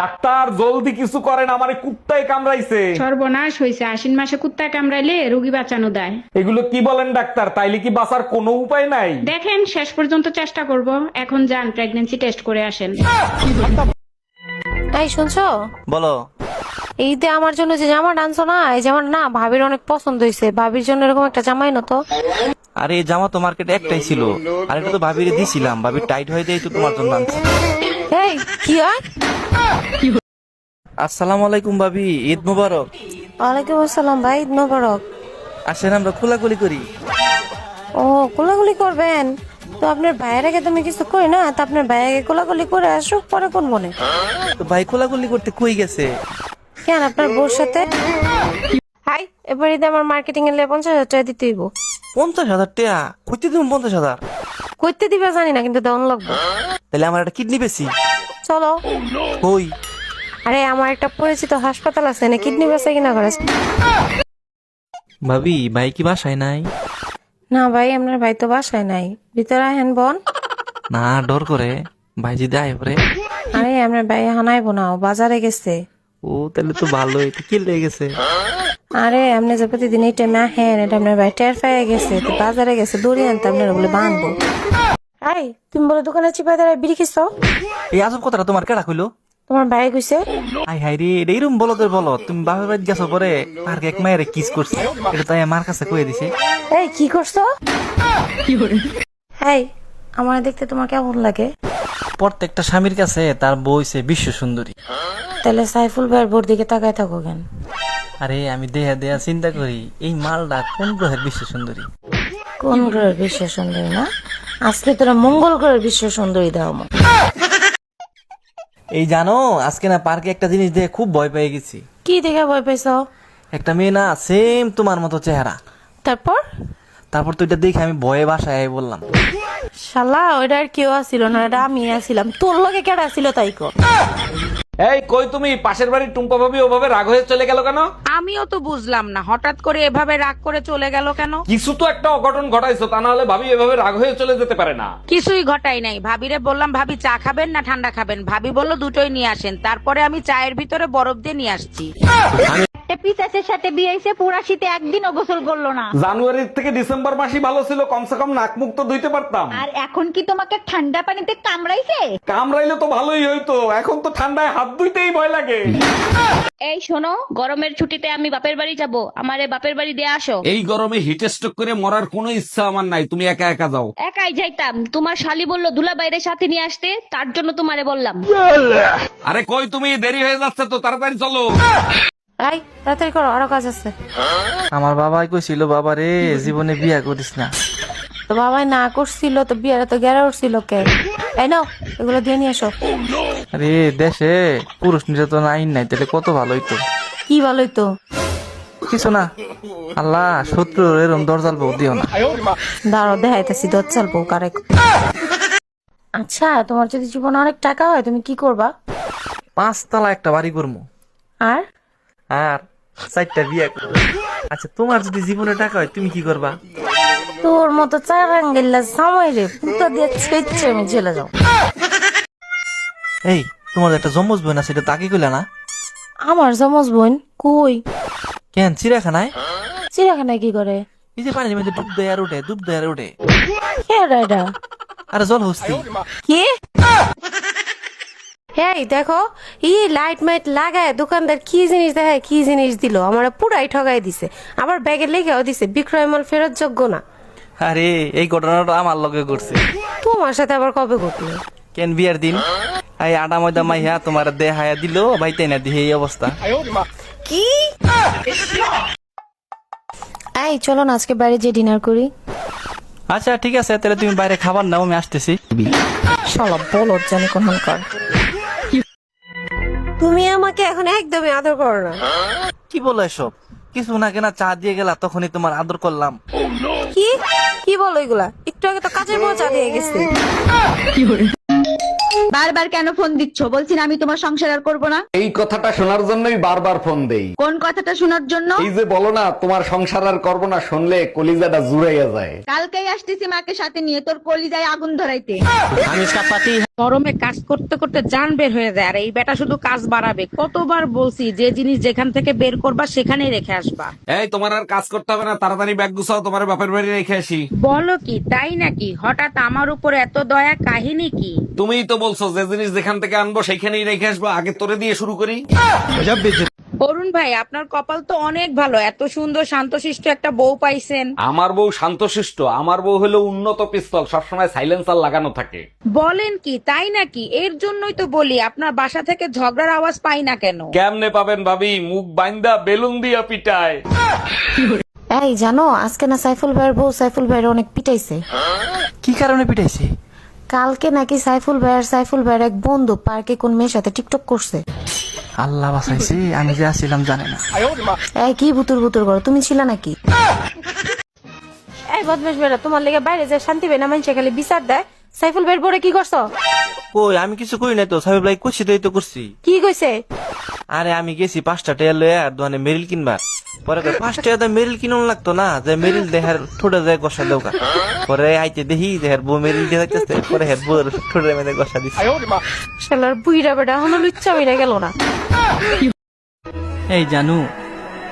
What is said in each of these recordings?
Doctor জলদি কিছু করেন আমারে কুত্তায় কামড়াইছে। সর্বনাশ হয়েছে আশ্বিন মাসে কুত্তা কামড়াইলে রোগী বাঁচানো দেয়। এগুলো কি বলেন ডাক্তার? তাইলে কি বাঁচার কোনো উপায় নাই? দেখেন শেষ পর্যন্ত চেষ্টা করব। এখন যান প্রেগন্যান্সি টেস্ট করে আসেন। এই শুনছো? বলো। ঈদে আমার জন্য যে জামা আনছো না এই জামা না ভাবির অনেক পছন্দ হয়েছে ভাবির জন্য এরকম একটা জামাই নতো। আরে এই জামা তো মার্কেটে একটাই ছিল। আর এটা তো ভাবিরে দিছিলাম। ভাবির টাইট হয়ে দিয়ে তো তোমার জন্য আনছি। এই কি হয়? আসসালামু আলাইকুম ভাবি ঈদ মুবারক। ওয়ালাইকুম আসসালাম ভাই ঈদ মোবারক। আসেন আমরা করি। ও করবেন? তো আপনার ভাইয়ের আগে তুমি কিছু কই না তো আপনার ভাই আগে করে আসুক পরে কোন মনে? তো ভাই করতে কই গেছে? কেন আপনার বউর সাথে? হাই এবার ঈদে আমার মার্কেটিং এর পঞ্চাশ হাজার টাকা দিতে হইব। পঞ্চাশ হাজার টাকা? কইতে তুমি পঞ্চাশ হাজার? করতে দিবে জানি না কিন্তু দেওয়ান লাগবে। তাহলে আমার একটা কিডনি বেশি চলো। কই? আরে আমার একটা পরিচিত হাসপাতাল আছে না কিডনি বেচা কিনা করে? ভাবি ভাই কি বাসায় নাই? না ভাই আপনার ভাই তো বাসায় নাই। ভিতরে আহেন বোন। না ডর করে। ভাই যদি আয় পরে। আরে আপনার ভাই হানাইব না ও বাজারে গেছে। ও তাহলে তো ভালোই তো কি লেগে গেছে। আরে আপনি যে প্রতিদিন এই টাইমে আহেন এটা আপনার ভাই টের পেয়ে গেছে তো বাজারে গেছে দড়ি আনতে আপনার বলে বানবো। আই তুমি বলে দোকানে চিপাই দাঁড়ায় বিড়ি খেছ এই আসল কথাটা তোমার কেডা কইলো? তোমার ভাই কইছে? আই হাই রে এটা এরম বলো তোর বলো তুমি বাপের বাড়ি গেছো পরে পার্কে এক মায়ের কিস করছে। এটা তাই আমার কাছে কয়ে দিছে। এই কি করছ? এই আমার দেখতে তোমার কেমন লাগে? প্রত্যেকটা স্বামীর কাছে তার বইছে বিশ্ব সুন্দরী। তাহলে সাইফুল ভাইয়ের বোর দিকে তাকায় থাকো কেন? আরে আমি দেহা দেহা চিন্তা করি এই মালটা কোন গ্রহের বিশ্ব সুন্দরী? কোন গ্রহের বিশ্ব সুন্দরী না? আজকে তোরা মঙ্গল করে বিশ্ব সুন্দরী দাও আমার। এই জানো আজকে না পার্কে একটা জিনিস দেখে খুব ভয় পেয়ে গেছি। কি দেখে ভয় পাইছ একটা মেয়ে না সেম তোমার মতো চেহারা। তারপর? তারপর তো এটা দেখে আমি ভয়ে বাসায় আই বললাম। শালা ওইটা আর কেউ আসিল না এটা আমি আসিলাম। তোর লগে কেডা ছিল তাই কর। এই কই তুমি? পাশের বাড়ির টুম্পা ভাবি ওভাবে রাগ হয়ে চলে গেল কেন? আমিও তো বুঝলাম না হঠাৎ করে এভাবে রাগ করে চলে গেল কেন? কিছু তো একটা অঘটন ঘটাইছো তা না হলে ভাবি এভাবে রাগ হয়ে চলে যেতে পারে না। কিছুই ঘটাই নাই। ভাবিরে বললাম ভাবি চা খাবেন না ঠান্ডা খাবেন? ভাবি বলল দুটোই নিয়ে আসেন। তারপরে আমি চায়ের ভিতরে বরফ দিয়ে নিয়ে আসছি। একটা পিসাসের সাথে বিয়ে হয়েছে পুরা শীতে একদিনও গোসল করল না। জানুয়ারি থেকে ডিসেম্বর মাসই ভালো ছিল কমসে কম নাক মুখ তো ধুইতে পারতাম। আর এখন কি তোমাকে ঠান্ডা পানিতে কামড়াইছে? কামড়াইলে তো ভালোই হইতো এখন তো ঠান্ডায় হাত ধুইতেই ভয় লাগে। এই শোনো গরমের ছুটিতে আমি বাপের বাড়ি যাব আমারে বাপের বাড়ি দিয়ে আসো। এই গরমে হিট স্ট্রোক করে মরার কোনো ইচ্ছা আমার নাই তুমি একা একা যাও। একাই যাইতাম তোমার শালি বলল দুলা বাইরে সাথে নিয়ে আসতে তার জন্য তোমারে বললাম। আরে কই তুমি দেরি হয়ে যাচ্ছে তো তাড়াতাড়ি চলো। এই তাড়াতাড়ি করো আরও কাজ আছে। আমার বাবাই কইছিল বাবা রে জীবনে বিয়া করিস না। তো বাবাই না করছিল তো বিয়ারে তো গেরা উঠছিল কে? এই নাও এগুলো দিয়ে নিয়ে এসো। আরে দেশে পুরুষ নির্যাতন আইন নাই তাহলে কত ভালো হইতো? কি বলোই তো কিছু না। আল্লাহ শত্রু এরম দরজাল বউ দিও না। দাঁড়ো দেখাইতেছি দর চালবো কারে আচ্ছা তোমার যদি জীবনে অনেক টাকা হয় তুমি কি করবা? পাঁচতলা একটা বাড়ি করব আর? আর চারটা বিয়া করব। আচ্ছা তোমার যদি জীবনে টাকা হয় তুমি কি করবা? তোর মতো চার আঙ্গেল্লা সময় রে পুতো দিয়ে ছেচ্ছে আমি চলে যাও এই তোমার একটা জমজ বোন আছে এটা তাকে কইলা না? আমার জমজ বোন কই? কেন চিড়াখানায় চিড়াখানায় কি করে? এই যে পানির মধ্যে ডুব দেয় আর উঠে ডুব দেয় আর উঠে কে এটা? আরে জল হস্তি কি? এই দেখো ই লাইট মাইট লাগায় দোকানদার কি জিনিস দেখায় কি জিনিস দিল? আমার পুরাই ঠগাই দিছে। আমার ব্যাগে লেগেও দিছে। বিক্রয় মাল ফেরত যোগ্য না। আরে এই ঘটনাটা আমার লগে করছে তোমার সাথে আবার কবে ঘটলো? কেন বিয়ার দিন? এই আডা ময়দা মাইয়া তোমার দেহায়া দিল ভাইতে না দিয়ে এই অবস্থা। কি? এই চলো না আজকে বাইরে যে ডিনার করি। আচ্ছা ঠিক আছে তাহলে তুমি বাইরে খাবার নাও আমি আসতেছি। শালা বলো জানি কোন কর তুমি আমাকে এখন একদমই আদর করো না। কি বলো এসব? কিছু না কেনা চা দিয়ে গেলা তখনই তোমার আদর করলাম। কি? কি বলো এগুলা? একটু আগে তো কাজের মজা দিয়ে গেছে। বারবার কেন ফোন দিচ্ছ? বলছি না আমি তোমার সংসার আর করব না। এই কথাটা শোনার জন্যই বারবার ফোন দেই। কোন কথাটা শোনার জন্য? এই যে বলো না তোমার সংসার আর করব না শুনলে কলিজাটা জুড়াইয়া যায়। কালকেই আসতেছি মাকে সাথে নিয়ে তোর কলিজায় আগুন ধরাইতে। গরমে কাজ করতে করতে যান বের হয়ে যায়। আর এই বেটা শুধু কাজ বাড়াবে। কতবার বলছি যে জিনিস যেখান থেকে বের করবা সেখানেই রেখে আসবা। এই তোমার আর কাজ করতে হবে না তাড়াতাড়ি ব্যাগ গুছাও তোমার বাপের বাড়ি রেখে আসি। বলো কি তাই নাকি? হঠাৎ আমার উপর এত দয়া কাহিনী কি? তুমিই তো বলছো যে জিনিস যেখান থেকে আনব সেখানেই রেখে আসব। আগে তোরে দিয়ে শুরু করি। অরুণ ভাই আপনার কপাল তো অনেক ভালো। এত সুন্দর শান্তশিষ্ট একটা বউ পাইছেন। আমার বউ শান্তশিষ্ট। আমার বউ হলো উন্নত পিস্তল সবসময় সাইলেন্সার লাগানো থাকে। বলেন কি তাই নাকি? এর জন্যই তো বলি আপনার বাসা থেকে ঝগড়ার আওয়াজ পাই না কেন? কেমনে পাবেন ভাবি? মুখ বাইন্দা বেলুন দিয়া পিটায়। এই জানো আজকে না সাইফুল ভাইয়ের বউ সাইফুল ভাইয়ের অনেক পিটাইছে। কি কারণে পিটাইছে? কালকে নাকি সাইফুল ভাইয়ের সাইফুল ভাইয়ের এক বন্ধু পার্কে কোন মেয়ের সাথে টিকটক করছে। আল্লাহ বাসাইছি আমি যে আসছিলাম জানে না। এই কি বুতুর বুতুর করো তুমি ছিলা নাকি? এই বদমাস বেড়া তোমার লেগে বাইরে যে শান্তি বেনা মানুষে খালি বিচার দেয়। সাইফুল বের বড়ে কি করছ? কই আমি কিছু কই নাই তো সাহেব লাই করছি তো এই তো করছি। কি কইছে? আরে আমি গেছি পাঁচটা টেয়ার লয়ে আর দোকানে মেরিল কিনবার। পরে কই, পাঁচ টাকা মেরিল কিনুন লাগতো না যে মেরিল দেহার ঠোঁটে যায় গসা দেওকা পরে আইতে দেখি দেহার বউ মেরিল দিয়ে থাকতেছে পরে হের বউর ঠোঁটে মেয়েদের গসা দিচ্ছে শালার বুইরা বেটা এখনও লুচ্চা মিরা গেল না। এই জানু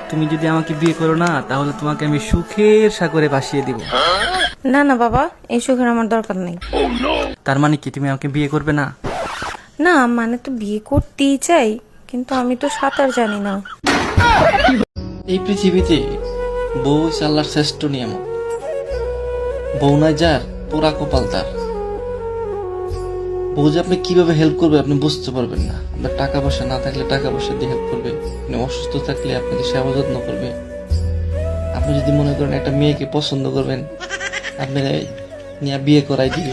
তুমি যদি আমাকে বিয়ে করো না তাহলে তোমাকে আমি সুখের সাগরে ভাসিয়ে দিব। না না বাবা এই সুখের আমার দরকার নেই। তার মানে কি তুমি আমাকে বিয়ে করবে না? না মানে তো বিয়ে করতেই চাই কিন্তু আমি তো সাঁতার জানি না। এই পৃথিবীতে বউ হচ্ছে আল্লাহর শ্রেষ্ঠ নিয়ামক। বউ না যার পোড়া কপাল তার। বউ যে আপনি কীভাবে হেল্প করবে আপনি বুঝতে পারবেন না। আপনার টাকা পয়সা না থাকলে টাকা পয়সা দিয়ে হেল্প করবে। আপনি অসুস্থ থাকলে আপনাকে সেবা যত্ন করবে। আপনি যদি মনে করেন একটা মেয়েকে পছন্দ করবেন আপনি নিয়ে বিয়ে করাই দিবে।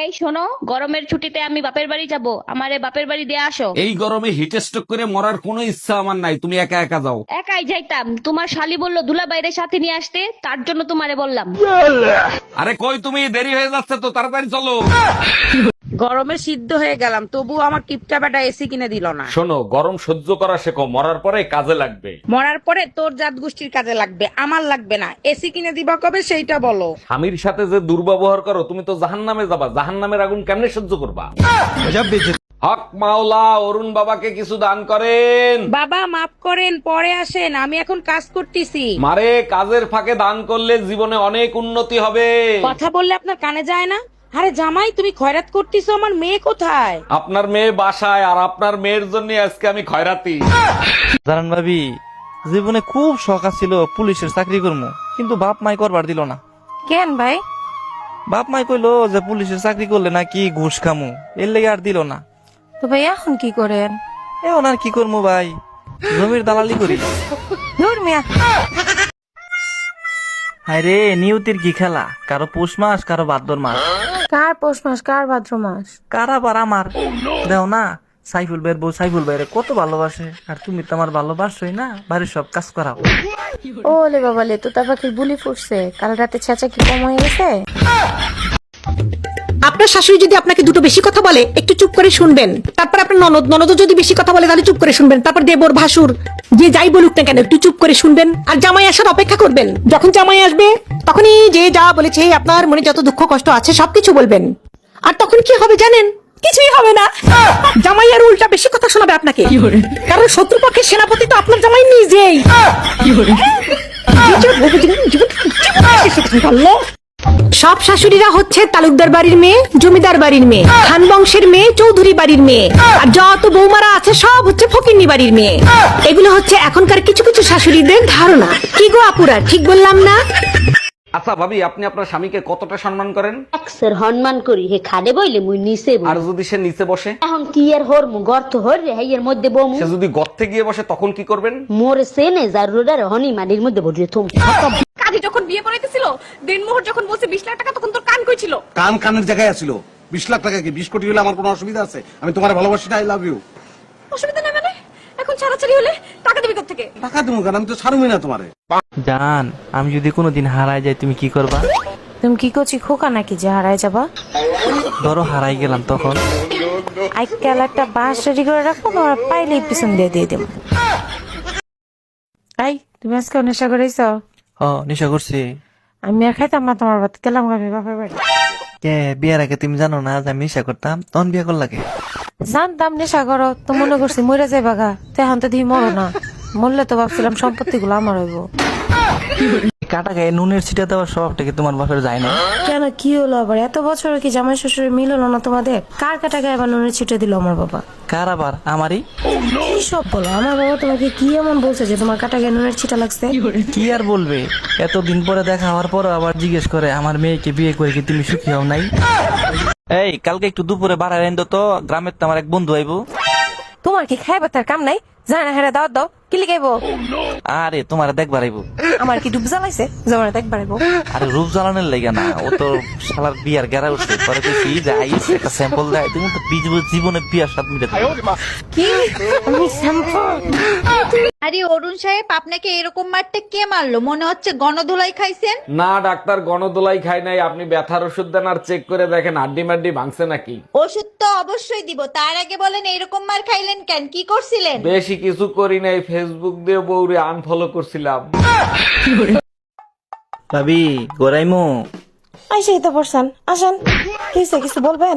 এই শোনো গরমের ছুটিতে আমি বাপের বাড়ি যাব। আমারে বাপের বাড়ি দিয়ে আসো। এই গরমে হিট স্ট্রোক করে মরার কোনো ইচ্ছা আমার নাই তুমি একা একা যাও। একাই যাইতাম। তোমার শালি বলল দুলা বাইরে সাথে নিয়ে আসতে তার জন্য তোমারে বললাম। আরে কই তুমি দেরি হয়ে যাচ্ছে তো তাড়াতাড়ি চলো। গরমে সিদ্ধ হয়ে গেলাম তবু আমার কিপটা বেটা এসি কিনে দিল না। শোনো গরম সহ্য করা শেখো মরার পরে কাজে লাগবে। মরার পরে তোর জাত গোষ্ঠীর কাজে লাগবে আমার লাগবে না। এসি কিনে দিবা কবে সেইটা বলো। স্বামীর সাথে যে দুর্ব্যবহার করো তুমি তো জাহান নামে যাবা জাহান নামের আগুন কেমনে সহ্য করবা? হক মাওলা অরুণ বাবাকে কিছু দান করেন। বাবা মাফ করেন পরে আসেন আমি এখন কাজ করতেছি। মারে কাজের ফাঁকে দান করলে জীবনে অনেক উন্নতি হবে। কথা বললে আপনার কানে যায় না? আরে জামাই তুমি খয়রাত করতেছো আমার মেয়ে কোথায়? আপনার মেয়ে বাসায় আর আপনার মেয়ের জন্য আজকে আমি খয়রাতি। জানান ভাবি জীবনে খুব শখ ছিল পুলিশের চাকরি করব কিন্তু বাপ মাই করবার দিল না। কেন ভাই? বাপ মাই কইলো যে পুলিশের চাকরি করলে নাকি ঘুষ খামু এর লেগে আর দিল না। তো ভাই এখন কি করেন? এখন আর কি করব ভাই? জমির দালালি করি। ধুর মিয়া নিউতির নিয়তির কি খেলা? কারও পৌষ মাস কারও ভাদ্র মাস। কার পৌষ মাস কার ভাদ্র মাস? কার আবার আমার? দেও না সাইফুল ভাইয়ের বউ সাইফুল ভাইরে কত ভালোবাসে। আর তুমি তো আমার ভালোবাসোই না বাড়ির সব কাজ করাও। ও লে বাবা লে তো তোতা পাখির বুলি ফুটছে। কাল রাতে ছেঁচা কি কম হয়ে গেছে? আপনার শাশুড়ি যদি আপনাকে দুটো বেশি কথা বলে একটু চুপ করে শুনবেন। তারপর আপনার ননদ ননদ যদি বেশি কথা বলে তাহলে চুপ করে শুনবেন। তারপর দেবর ভাসুর যে যাই বলুক না কেন একটু চুপ করে শুনবেন। আর জামাই আসার অপেক্ষা করবেন। যখন জামাই আসবে তখনই যে যা বলেছে আপনার মনে যত দুঃখ কষ্ট আছে সবকিছু বলবেন। আর তখন কি হবে জানেন? কিছুই হবে না। জামাই আর উল্টা বেশি কথা শোনাবে আপনাকে। কারণ শত্রুপক্ষের সেনাপতি তো আপনার জামাই নিজেই। সব শাশুড়িরা হচ্ছে তালুকদার বাড়ির মেয়ে জমিদার বাড়ির মেয়ে খান বংশের মেয়ে চৌধুরী বাড়ির মেয়ে। আর যত বৌমারা আছে সব হচ্ছে ফকিন্নি বাড়ির মেয়ে। এগুলো হচ্ছে এখনকার কিছু কিছু শাশুড়িদের ধারণা। কি গো আপুরা ঠিক বললাম না? আচ্ছা ভাবি আপনি আপনার স্বামীকে কতটা সম্মান করেন? একসের হনমান করি হে খাদে বইলে মুই নিচে বই। আর যদি সে নিচে বসে? এখন কি এর হর মু গর্ত হর রে এর মধ্যে বমু। সে যদি গর্তে গিয়ে বসে তখন কি করবেন? মোরে সেনে জারুরার হনি মাটির মধ্যে ভরিয়ে থুম। কাজী যখন বিয়ে করাইতেছিল দিনমোহর যখন বলছে বিশ লাখ টাকা তখন তোর কান কইছিল। কান কানের জায়গায় আছিল। বিশ লাখ টাকা কি? বিশ কোটি হলে আমার কোনো অসুবিধা আছে? আমি তোমার ভালোবাসি আই লাভ ইউ অসুবিধা নেই মানে? এখন ছাড়াছাড়ি হলে টাকা দিবি থেকে টাকা দেবো কেন? আমি তো ছাড়বই না তোমারে। জান আমি যদি কোনোদিন হারাই যাই তুমি কি করবা? তুমি কি করছি খোকা নাকি যে হারায় যাবা? ধরো হারাই গেলাম তখন। আজকাল একটা বাঁশ রেডি করে রাখো তোমার পাইলেই পিছন দিয়ে দিয়ে দেবো এই তুমি আজকে নেশা করেছ হ নেশা করছি আমি আর খাইতাম না তোমার ভাত গেলাম আমি বাপের বাড়ি। কে বিয়ার আগে তুমি জানো না যে আমি নিশা করতাম তখন বিয়ে করলা কে জানতাম নেশা করো তো মনে করছি মরে যাই বাগা তো এখন তো দিই মরো না। মরলে তো ভাবছিলাম সম্পত্তি গুলো আমার হইব। কাটা গায়ে নুনের ছিটা দেওয়ার স্বভাবটা কি তোমার বাপের যায় না কেন কি হলো আবার? এত বছর কি জামাই শ্বশুর মিল হলো না তোমাদের? কার কাটা গায়ে আবার নুনের ছিটা দিল আমার বাবা? কার আবার? আমারই? কি সব বলো? আমার বাবা তোমাকে কি এমন বলছে যে তোমার কাটা গায়ে নুনের ছিটা লাগছে? কি আর বলবে? এতদিন পরে দেখা হওয়ার পর আবার জিজ্ঞেস করে আমার মেয়েকে বিয়ে করে কি তুমি সুখী হও নাই? এই কালকে একটু দুপুরে বাড়ায় তো গ্রামের তো আমার এক বন্ধু আইবো। তোমার কি খাইবার তার কাম নাই? জানা হেরা দাওয়াত দাও কি লিখাইবো আরে তোমার দেখবার আইবো। আমার কি ডুব জ্বালাইছে? জমানা দেখবার আইবো। আরে রূপ জ্বালানোর লাগে না ও তো শালার বিয়ার গেরা উঠছে পরে কইছি যে আইস একটা স্যাম্পল দেয় তুমি তো বিজ- জীবনে বিয়ার স্বাদ মিটে কি? আমি শ্যাম্পল আরে অরুণ সাহেব আপনাকে এরকম মারতে কে মারলো? মনে হচ্ছে গণধোলাই খাইছেন? না ডাক্তার গণদোলাই খাই নাই। আপনি ব্যথার ওষুধ দেন আর চেক করে দেখেন আড্ডি মাড্ডি ভাঙছে নাকি? ওষুধ অবশ্যই দিব। তার আগে বলেন এরকম মার খাইলেন কেন? কি করছিলেন? বেশি কিছু করি নাই ফেসবুক দিয়ে বউরে আনফলো করছিলাম। ভাবি গোরাইমো। আইসে তো পড়ছেন আসেন। কি হইছে, কিছু বলবেন?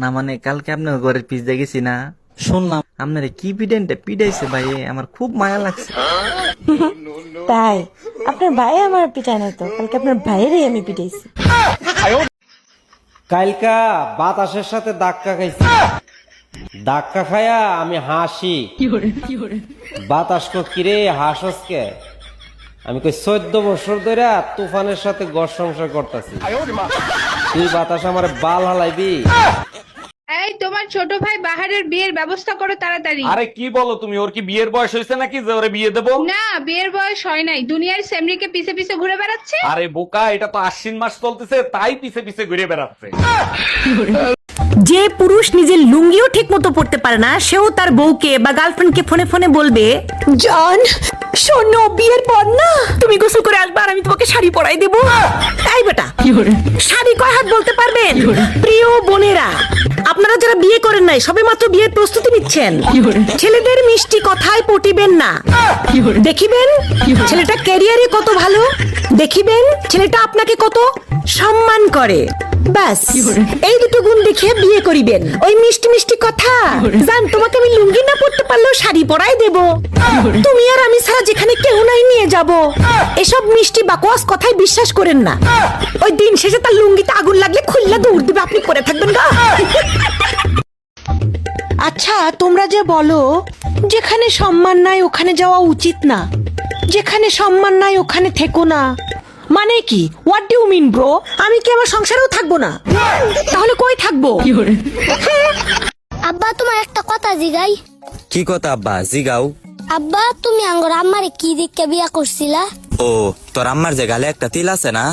না মানে কালকে আপনার ঘরের পিস গেছি না। শুনলাম আপনার কি পিডেন্টে পিডাইছে ভাই আমার খুব মায়া লাগছে। তাই? আপনার ভাই আমার পিটায় নাই তো কালকে আপনার ভাইয়েরই আমি পিটাইছি। কালকা বাতাসের সাথে ধাক্কা খাইছি। ধাক্কা খায়া আমি হাসি। বাতাস কো কিরে হাসসকে আমি কই চোদ্দ বছর ধরে তুফানের সাথে গড় সংসার করতেছি। তুই বাতাস আমার বাল হালাইবি? তোমার ছোট ভাই বাহারের বিয়ের ব্যবস্থা করো তাড়াতাড়ি। আরে কি বলো তুমি? ওর কি বিয়ের বয়স হয়েছে নাকি যে ওরে বিয়ে দেবো? না বিয়ের বয়স হয় নাই। দুনিয়ার সেমরিকে পিছে পিছে ঘুরে বেড়াচ্ছে? আরে বোকা এটা তো আশ্বিন মাস চলতেছে তাই পিছে পিছে ঘুরে বেড়াচ্ছে। যে পুরুষ নিজের লুঙ্গিও ঠিক মতো পড়তে পারে না সেও তার বউকে বা গার্লফ্রেন্ডকে ফোনে ফোনে বলবে জন শোনো বিয়ের পর না তুমি গোসল করে আসবে আর আমি তোমাকে শাড়ি পরাই দেবো। তাই বেটা শাড়ি কয় হাত বলতে পারবেন? প্রিয় বোনেরা আপনারা যারা বিয়ে করেন নাই সবে মাত্র বিয়ের প্রস্তুতি নিচ্ছেন। ছেলেদের মিষ্টি কথায় পটিবেন না। দেখিবেন ছেলেটা ক্যারিয়ারে কত ভালো দেখিবেন ছেলেটা আপনাকে কত সম্মান করে। ব্যাস এই দুটো গুণ দেখে বিয়ে করিবেন। ওই মিষ্টি মিষ্টি কথা। জান তোমাকে আমি লুঙ্গি না পড়তে পারলেও শাড়ি পরাই দেব। তুমি আর আমি ছাড়া যেখানে কেউ নাই নিয়ে যাব। এসব মিষ্টি বাকোয়াস কথায় বিশ্বাস করেন না। ওই দিন শেষে তার লুঙ্গিতে আগুন লাগলে খুললে দৌড় দিবে। আপনি করে থাকবেন গা। আচ্ছা তোমরা যে বলো যেখানে সম্মান নাই ওখানে যাওয়া উচিত না। যেখানে সম্মান নাই ওখানে থেকো না। মানে কি? হোয়াট ডু মিন ব্রো আমি কি আমার সংসারেও থাকব না? তাহলে কই থাকব? আব্বা তোমার একটা কথা জিগাই। কি কথা আব্বা? জিগাও। আব্বা তুমি আঙ্গর আম্মারে কি দিককে বিয়া করছিলা? ও তোর আম্মার যে গালে একটা তিল আছে না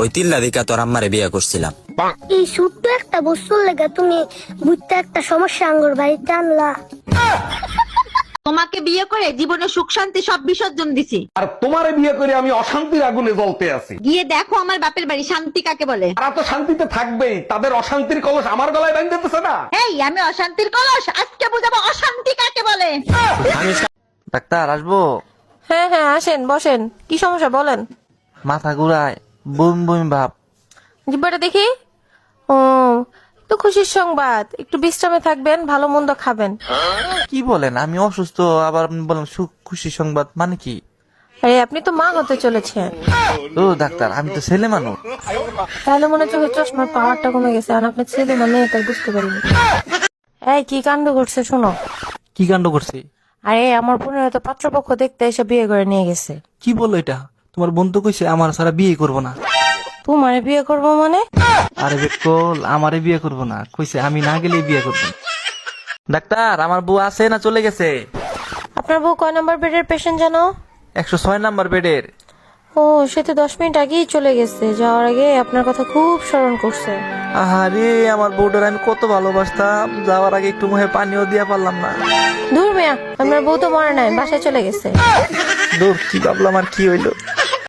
ওই তিল্লা দিকা তোর আম্মারে বিয়া করছিলাম। এই ছোট্ট একটা বস্তুর লেগে তুমি বুঝতে একটা সমস্যা আঙ্গর বাড়িতে আনলা। তোমাকে বিয়ে করে জীবনে সুখ শান্তি সব বিসর্জন দিছি। আর তোমারে বিয়ে করে আমি অশান্তির আগুনে জ্বলতে আছি। গিয়ে দেখো আমার বাপের বাড়ি শান্তি কাকে বলে? তারা তো শান্তিতে থাকবেই তাদের অশান্তির কলস আমার গলায় বাঁধতেছে না। এই আমি অশান্তির কলস আজকে বুঝাবো অশান্তি কাকে বলে। ডাক্তার আসব? হ্যাঁ হ্যাঁ আসেন বসেন। কি সমস্যা বলেন? মাথা ঘুরায় বুম বুম ভাব। জিব্বাটা দেখি। ও তো খুশির সংবাদ। একটু বিশ্রামে থাকবেন ভালো মন্দ খাবেন। কি বলেন? আমি অসুস্থ আবার আপনি বলেন খুশি সংবাদ মানে কি? আরে আপনি তো মা হতে চলেছেন। ও ডাক্তার আমি তো ছেলে মানুষ। তাহলে মনে হচ্ছে ওই চশমার পাওয়ারটা কমে গেছে আর আপনার ছেলে না মেয়ে তাই বুঝতে পারিনি। এই কি কাণ্ড করছে শোনো। কি কাণ্ড করছি আরে আমার বোনের হয়তো পাত্রপক্ষ দেখতে এসে বিয়ে করে নিয়ে গেছে। কি বলল এটা? তোমার বন্ধু কইছে আমার সারা বিয়ে করব না। তোমারে বিয়ে করব মানে? আরে বেকল আমারে বিয়ে করব না। কইছে আমি না গেলেই বিয়ে করব ডাক্তার আমার বউ আছে না চলে গেছে? আপনার বউ কয় নাম্বার বেডের পেশেন্ট জানো? একশো ছয় নাম্বার বেডের। ও সে তো দশ মিনিট আগেই চলে গেছে। যাওয়ার আগে আপনার কথা খুব স্মরণ করছে। আহারে আমার বউটার আমি কত ভালোবাসতাম। যাওয়ার আগে একটু মুখে পানিও দিয়া পারলাম না। দূর মেয়া আপনার বউ তো মরে নাই বাসায় চলে গেছে। দূর কি ভাবলাম আর কি হইল?